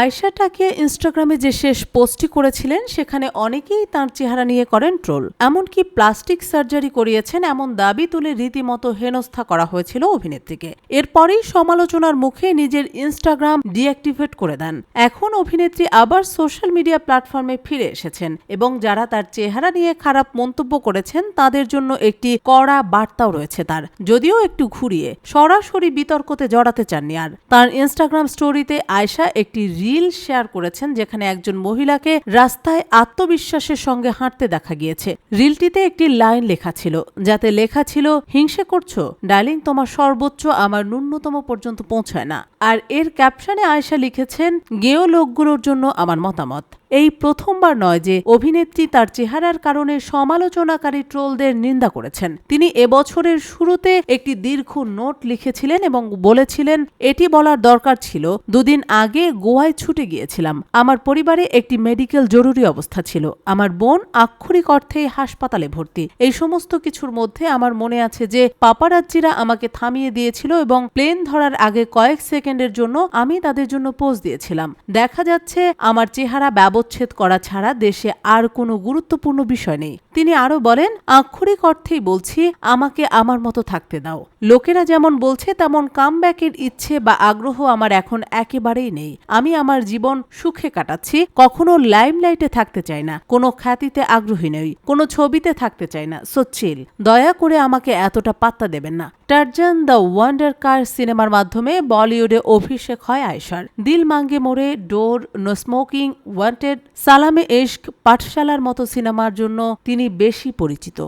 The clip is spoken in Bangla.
আয়েশা টাকিয়া ইনস্টাগ্রামে যে শেষ পোস্টটি করেছিলেন, সেখানে অনেকেই তার চেহারা নিয়ে করেন ট্রোল। এমনকি প্লাস্টিক সার্জারি করিয়েছেন এমন দাবি তুলে রীতিমতো হেনস্থা করা হয়েছিল অভিনেত্রীকে। এরপরেই সমালোচনার মুখে নিজের ইনস্টাগ্রাম ডিঅ্যাক্টিভেট করে দেন। এখন অভিনেত্রী আবার সোশ্যাল মিডিয়া প্ল্যাটফর্মে ফিরে এসেছেন এবং যারা তার চেহারা নিয়ে খারাপ মন্তব্য করেছেন, তাদের জন্য একটি কড়া বার্তাও রয়েছে তার। যদিও একটু ঘুরিয়ে, সরাসরি বিতর্কতে জড়াতে চাননি আর। তার ইনস্টাগ্রাম স্টোরিতে আয়শা একটি রিল শেয়ার করেছেন, যেখানে একজন মহিলাকে রাস্তায় আত্মবিশ্বাসের সঙ্গে হাঁটতে দেখা গিয়েছে। রিলটিতে একটি লাইন লেখা ছিল, যাতে লেখা ছিল, হিংসে করছ? ডার্লিং, তোমার সর্বোচ্চ, আমার ন্যূনতম পর্যন্ত পৌঁছায় না। আর এর ক্যাপশনে আয়সা লিখেছেন, গেও লোকগুলোর জন্য আমার মতামত। এই প্রথমবার নয় যে অভিনেত্রী তার চেহারার কারণে সমালোচনাকারী ট্রোলদের নিন্দা করেছেন। তিনি এবছরের শুরুতে একটি দীর্ঘ নোট লিখেছিলেন এবং বলেছিলেন, এটি বলার দরকার ছিল। দুদিন আগে গোয়ায় ছুটে গিয়েছিলাম। আমার পরিবারে একটি মেডিকেল জরুরি অবস্থা ছিল। আমার বোন আক্ষরিক অর্থেই হাসপাতালে ভর্তি। এই সমস্ত কিছুর মধ্যে আমার মনে আছে যে পাপারাজ্জিরা আমাকে থামিয়ে দিয়েছিল এবং প্লেন ধরার আগে কয়েক সেকেন্ডের জন্য আমি তাদের জন্য পোজ দিয়েছিলাম। দেখা যাচ্ছে, আমার চেহারা ব্যবচ্ছেদ করা ছাড়া দেশে আর কোনো গুরুত্বপূর্ণ বিষয় নেই। তিনি আরও বলেন, আক্ষরিক অর্থেই বলছি, আমাকে আমার মতো থাকতে দাও। লোকেরা যেমন বলছে, তেমন কামব্যাকের ইচ্ছে বা আগ্রহ আমার এখন একেবারেই নেই। আমি আমার জীবন সুখে কাটাচ্ছি, কখনো লাইমলাইটে থাকতে চাই না, কোনো খ্যাতিতে আগ্রহী নই, কোনো ছবিতে থাকতে চাই না। সচ্ছিল দয়া করে আমাকে এতটা পাত্তা দেবেন না। টার্জান দ্য ওয়ান্ডার কার সিনেমার মাধ্যমে বলিউডে অভিষেক হয় আয়সার Dil Maange more, Dor, no smoking, wanted Salaam e Ishq পাঠশালার মতো সিনেমার জন্য তিনি বেশি পরিচিত।